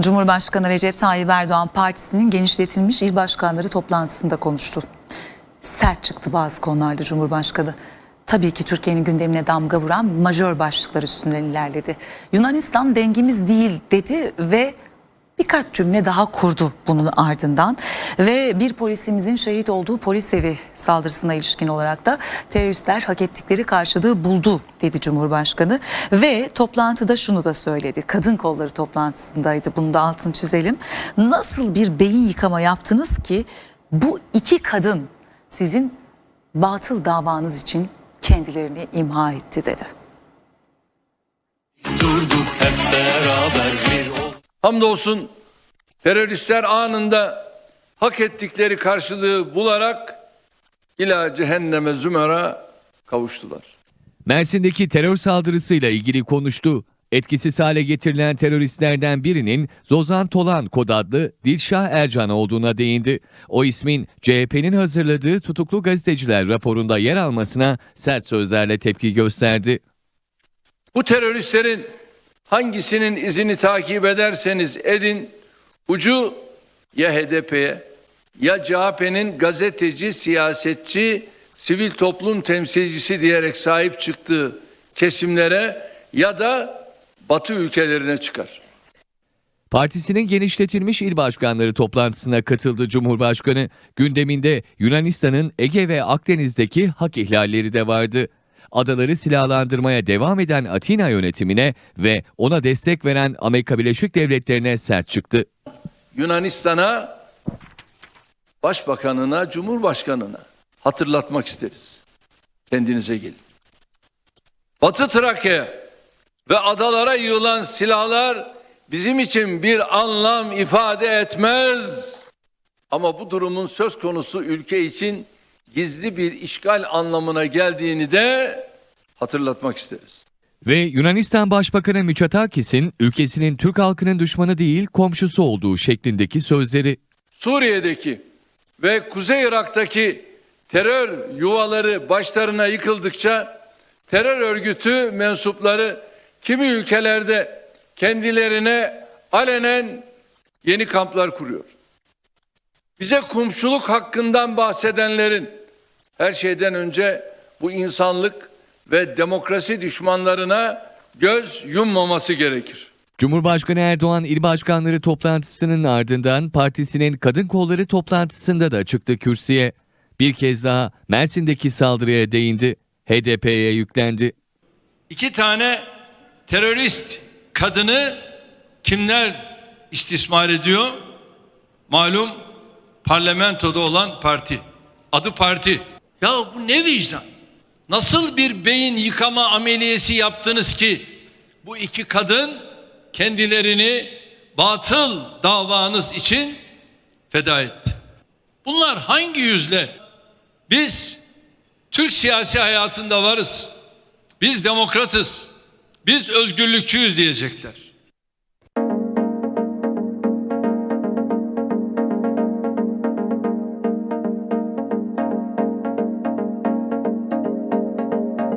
Cumhurbaşkanı Recep Tayyip Erdoğan partisinin genişletilmiş il başkanları toplantısında konuştu. Sert çıktı bazı konularda Cumhurbaşkanı. Tabii ki Türkiye'nin gündemine damga vuran majör başlıklar üstünden ilerledi. Yunanistan dengimiz değil dedi ve birkaç cümle daha kurdu bunun ardından ve bir polisimizin şehit olduğu polis evi saldırısına ilişkin olarak da teröristler hak ettikleri karşılığı buldu dedi Cumhurbaşkanı ve toplantıda şunu da söyledi. Kadın kolları toplantısındaydı bunu da altını çizelim. Nasıl bir beyin yıkama yaptınız ki bu iki kadın sizin batıl davanız için kendilerini imha etti dedi. Hamdolsun teröristler anında hak ettikleri karşılığı bularak ila cehenneme zümera kavuştular. Mersin'deki terör saldırısıyla ilgili konuştu. Etkisiz hale getirilen teröristlerden birinin Zozan Tolan kod adlı Dilşah Ercan olduğuna değindi. O ismin CHP'nin hazırladığı tutuklu gazeteciler raporunda yer almasına sert sözlerle tepki gösterdi. Bu teröristlerin hangisinin izini takip ederseniz edin ucu ya HDP'ye ya CHP'nin gazeteci, siyasetçi, sivil toplum temsilcisi diyerek sahip çıktığı kesimlere ya da Batı ülkelerine çıkar. Partisinin genişletilmiş il başkanları toplantısına katıldı Cumhurbaşkanı. Gündeminde Yunanistan'ın Ege ve Akdeniz'deki hak ihlalleri de vardı. Adaları silahlandırmaya devam eden Atina yönetimine ve ona destek veren Amerika Birleşik Devletleri'ne sert çıktı. Yunanistan'a, başbakanına, cumhurbaşkanına hatırlatmak isteriz. Kendinize gelin. Batı Trakya ve adalara yığılan silahlar bizim için bir anlam ifade etmez. Ama bu durumun söz konusu ülke için gizli bir işgal anlamına geldiğini de hatırlatmak isteriz. Ve Yunanistan Başbakanı Mitsotakis'in ülkesinin Türk halkının düşmanı değil komşusu olduğu şeklindeki sözleri. Suriye'deki ve Kuzey Irak'taki terör yuvaları başlarına yıkıldıkça terör örgütü mensupları kimi ülkelerde kendilerine alenen yeni kamplar kuruyor. Bize komşuluk hakkından bahsedenlerin her şeyden önce bu insanlık ve demokrasi düşmanlarına göz yummaması gerekir. Cumhurbaşkanı Erdoğan il başkanları toplantısının ardından partisinin kadın kolları toplantısında da çıktı kürsüye. Bir kez daha Mersin'deki saldırıya değindi. HDP'ye yüklendi. İki tane terörist kadını kimler istismar ediyor? Malum parlamentoda olan parti. Adı parti. Ya bu ne vicdan? Nasıl bir beyin yıkama ameliyesi yaptınız ki bu iki kadın kendilerini batıl davanız için feda etti? Bunlar hangi yüzle? Biz Türk siyasi hayatında varız. Biz demokratız. Biz özgürlükçüyüz diyecekler.